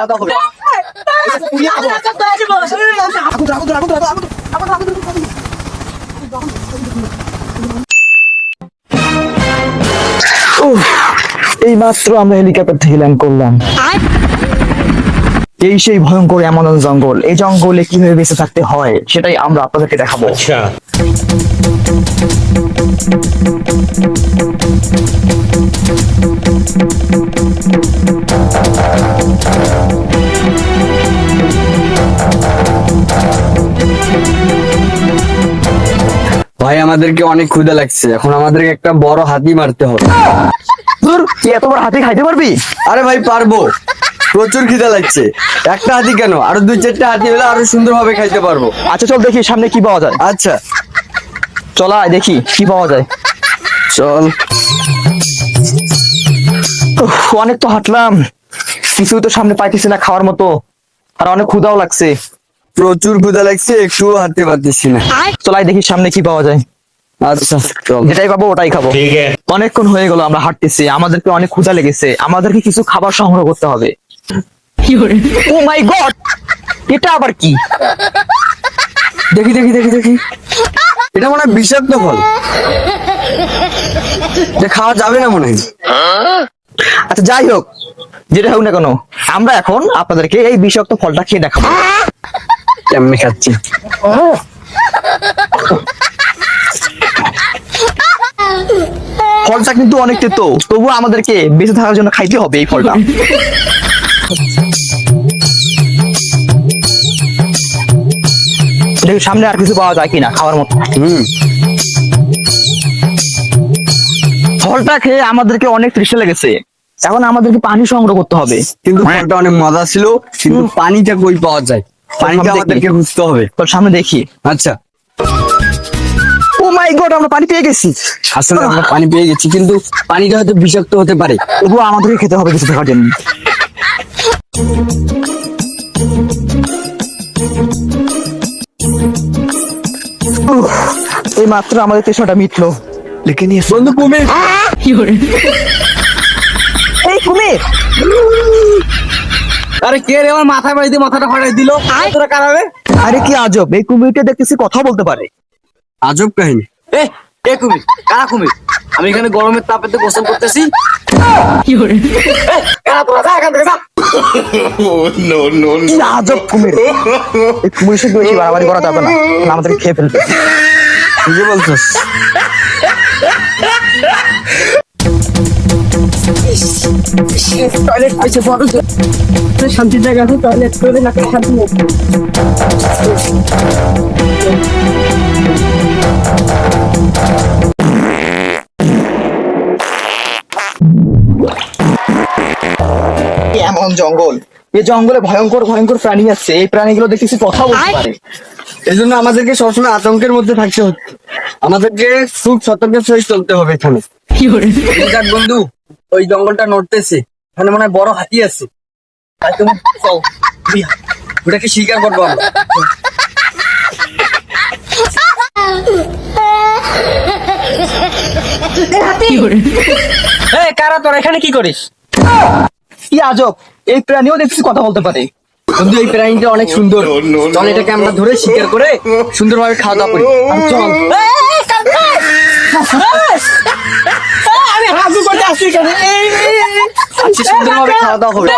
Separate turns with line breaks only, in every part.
খাওয়া এই মাত্র আমরা হেলিকপ্টার থেকে ল্যান্ড করলাম। এই সেই ভয়ঙ্কর এমন জঙ্গল এই জঙ্গলে কীভাবে বেঁচে থাকতে হয় সেটাই আমরা আপনাদেরকে দেখাবো।
আচ্ছা। আমাদেরকে অনেক ক্ষুধা লাগছে। এখন আমাদেরকে একটা বড় হাতি মারতে হবে।
ধুর তুই এত বড় হাতি খাইতে পারবি?
আরে ভাই পারব। প্রচুর খিদা লাগছে। একটা হাতি কেন? আরও দুই চারটা হাতি হলে আরও সুন্দরভাবে খাইতে পারব।
আচ্ছা চল দেখি সামনে কি পাওয়া যায়।
আচ্ছা।
চল আয় দেখি কি পাওয়া যায়।
চল।
উফ, অনেক তো হাঁটলাম। কিছু তো সামনে পাইতেছি না খাওয়ার মতো। আর অনেক ক্ষুধাও লাগছে।
প্রচুর ক্ষুধা লাগছে একটু হাঁটতে পারতেছি না।
চল আয় দেখি সামনে কি পাওয়া যায়।
আচ্ছা চল।
যেটাই পাবো ওটাই খাব। অনেকক্ষণ হয়ে গেল আমরা হাঁটতেছি। আমাদেরকে অনেক ক্ষুধা লেগেছে। আমাদেরকে কিছু খাবার সংগ্রহ করতে হবে। Oh my god! এটা আবার কি?
দেখি দেখি দেখি দেখি। এটা মনে হয় বিষাক্ত ফল। যে খাওয়া যাবে না মনে হয়।
আচ্ছা যাই হোক। যেটা হোক না কেন আমরা এখন আপনাদেরকে এই বিষাক্ত ফলটা খেয়ে দেখাবো।
কেমনি খাচ্ছি? হ্যাঁ।
ফলটা কিন্তু অনেক তেতো তবুও আমাদেরকে বেঁচে থাকার জন্য খাইতে হবে এই ফলটা। দেখি সামনে আর কিছু পাওয়া যায় কিনা খাওয়ার মতো?
হুম।
ফলটা খেয়ে আমাদেরকে অনেক তৃষ্ণা লেগেছে। এখন আমাদেরকে পানি সংগ্রহ করতে হবে।
কিন্তু ফলটা অনেক মজা ছিল কিন্তু পানিটা কই পাওয়া যায়? পানিটা আমাদেরকে খুঁজতে হবে।
সামনে দেখি।
আচ্ছা।
মাই গড আমরা পানি পেয়ে গেছি।
আসলে আমরা পানি পেয়ে গেছি কিন্তু পানিটা হয়তো বিষাক্ত হতে পারে।
তবুও আমাদেরকে খেতে হবে কিছু থাকার জন্য। এই মাত্র আমাদের তৃষ্ণাটা মিটলো। লিখে নিয়ে
বন্ধু কুমির!
এই কুমির!
আরে কে রে আমার মাথা বাড়িতে মাথাটা ফাটাই দিল? তোরা কারাবে
আরে কি আজব এই কুমিরটা দেখতেছি কথা বলতে পারে।
আজব কাহিনী। এ এ কুমির কারা কুমির? আমি এখানে গরমের তাপেতে গোসল করতেছি।
কি আজব কুমির। এই কুমির সাথে বেশি বাড়াবাড়ি করা যাবে না না আমাদের খেয়ে ফেলবে
বলছিস।
টয়লেট বড় শান্তির জায়গা আছে টয়লেট করে না শান্তি নেই।
এমন জঙ্গল। এই জঙ্গলে ভয়ঙ্কর ভয়ঙ্কর প্রাণী আছে। এই প্রাণীগুলো দেখতেছি কথা বলতে পারে।
এই জন্য আমাদেরকে সবসময় আতঙ্কের মধ্যে থাকতে হচ্ছে। আমাদেরকে খুব সতর্কের সহিত চলতে হবে এখানে। বন্ধু ওই জঙ্গলটা নড়তেছে। এখানে মনে হয় বড় হাতি আছে। তাই তুমি চল, ওটাকে শিকার করব আমরা।
কারা তোর? এখানে কি করিস?
কি আজব! এই প্রাণীও দেখতেছি কথা বলতে পারে
বন্ধু এই প্রাণীটা অনেক সুন্দর চল এটাকে আমরা ধরে শিকার করে সুন্দরভাবে খাওয়া দাওয়া করি চল সুন্দরভাবে খাওয়া দাওয়া হবে।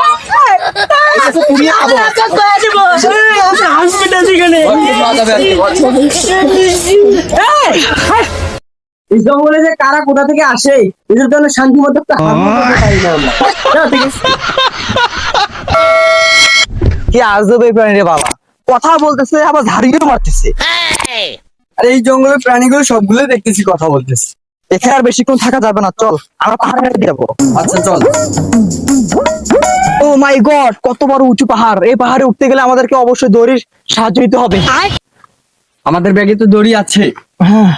এই জঙ্গলে যে কারা কোথা থেকে আসে এদের জন্য শান্তি মতো না ঠিক আছে
কি আজব এই প্রাণী বাবা। কথা বলতেছে আবার ঝাড়িয়েও মারতেছে।
আর এই জঙ্গলের প্রাণীগুলো সবগুলো দেখতেছি কথা বলতেছি।
এখানে আর বেশিক্ষণ থাকা যাবে না চল। আমরা পাহাড়ে যাব
আচ্ছা চল।
ও মাই গড কত বড় উঁচু পাহাড়। এই পাহাড়ে উঠতে গেলে আমাদেরকে অবশ্যই দড়ির সাহায্য নিতে হবে।
আমাদের ব্যাগে তো দড়ি আছে।
হ্যাঁ।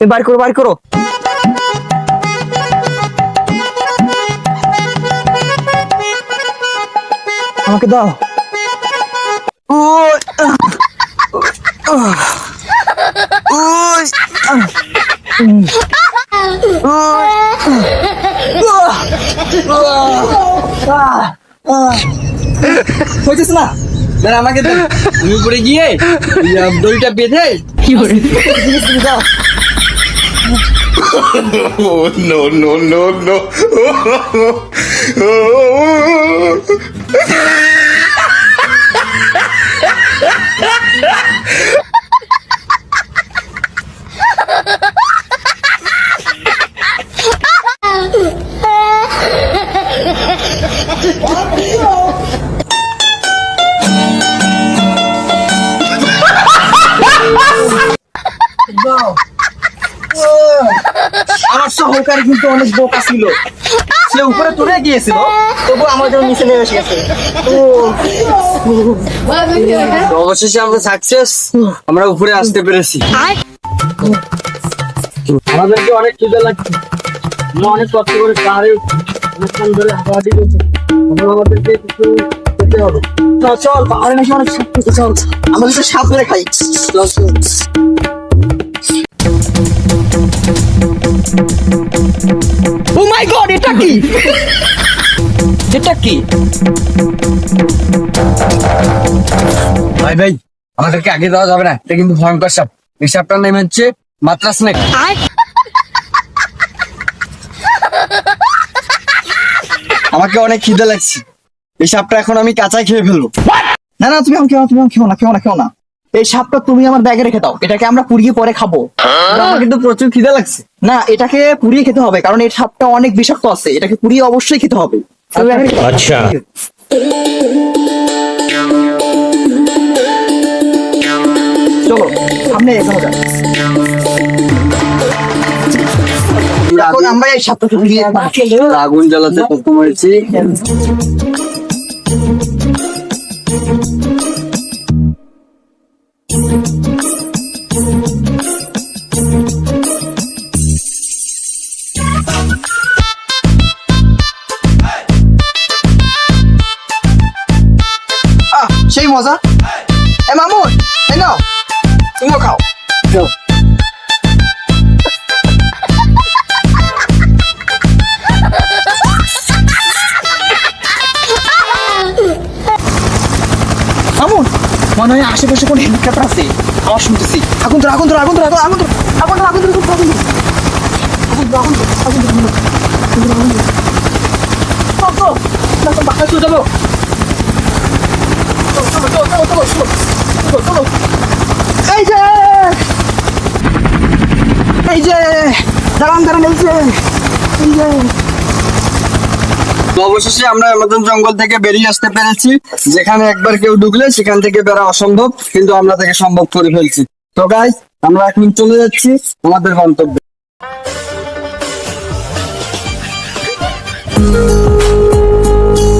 বার করো বার করো। আমাকে দাও।
হইতেছে না দাঁড়া আমাকে দে তুমি উপরে গিয়ে দড়িটা বেঁধে
কি করে দাও. Wow! Alas
sa hong karigin to, nagboka silo. সে উপরে তুলে গিয়েছিল তবু আমাদের নিচে নেমে এসে গেছে
অবশেষে আমরা সাকসেস আমরা উপরে আসতে পেরেছি। আমাদেরকে অনেক খিদে লাগছে। আমরা অনেক কষ্ট করে পাহাড়ে অনেকক্ষণ ধরে হাঁটাহাঁটি করছি। আমাদেরকে কিছু খেতে হবে।
চল চল পাহাড়ে নাকি অনেক সাপ থাকে, চল। আমাদের তো সাপ ধরে খাই
চল, চল।
ও মাই গড এটা কি? এটা কি?
ভাই ভাই আমাদেরকে আগে দেওয়া যাবে না। এটা কিন্তু ভয়ঙ্কর সাপ। এই সাপটার নাম হচ্ছে মাত্রা স্নেক আমাকে অনেক খিদে লাগছে। এই সাপটা এখন আমি কাঁচাই খেয়ে ফেলব।
না না তুমি আমাকে না, তুমি খেও না খেও না খেও না। এই সাপটা তুমি আমার ব্যাগে রেখে দাও। এটাকে আমরা পুড়িয়ে পরে খাব।
আমার কিন্তু প্রচুর খিদে লাগছে।
না এটাকে পুড়িয়ে খেতে হবে কারণ এই সাপটা অনেক বিষাক্ত আছে। এটাকে পুড়িয়ে অবশ্যই খেতে হবে। আচ্ছা।,
আচ্ছা।
চলো সামনে যাক আমরা এই সাপটা আচ্ছা।
আগুন জ্বালাতে
সেই মজা? মনে হয় আশেপাশে কোনো হেলিকপ্টার আছে আওয়াজ শুনতেছি আগুন ধর আগুন ধর আগুন ধর আগুন আগুন আগুন ধর আগুন ধর আগুন ধর দাঁড়ান দাঁড়ান এই যে এই যে
অবশেষে আমরা আমাজন জঙ্গল থেকে বেরিয়ে আসতে পেরেছি। যেখানে একবার কেউ ঢুকলে সেখান থেকে বেরা অসম্ভব, কিন্তু আমরা তাকে সম্ভব করে ফেলছি। তো গাইজ আমরা এখন চলে যাচ্ছি আমাদের গন্তব্যে।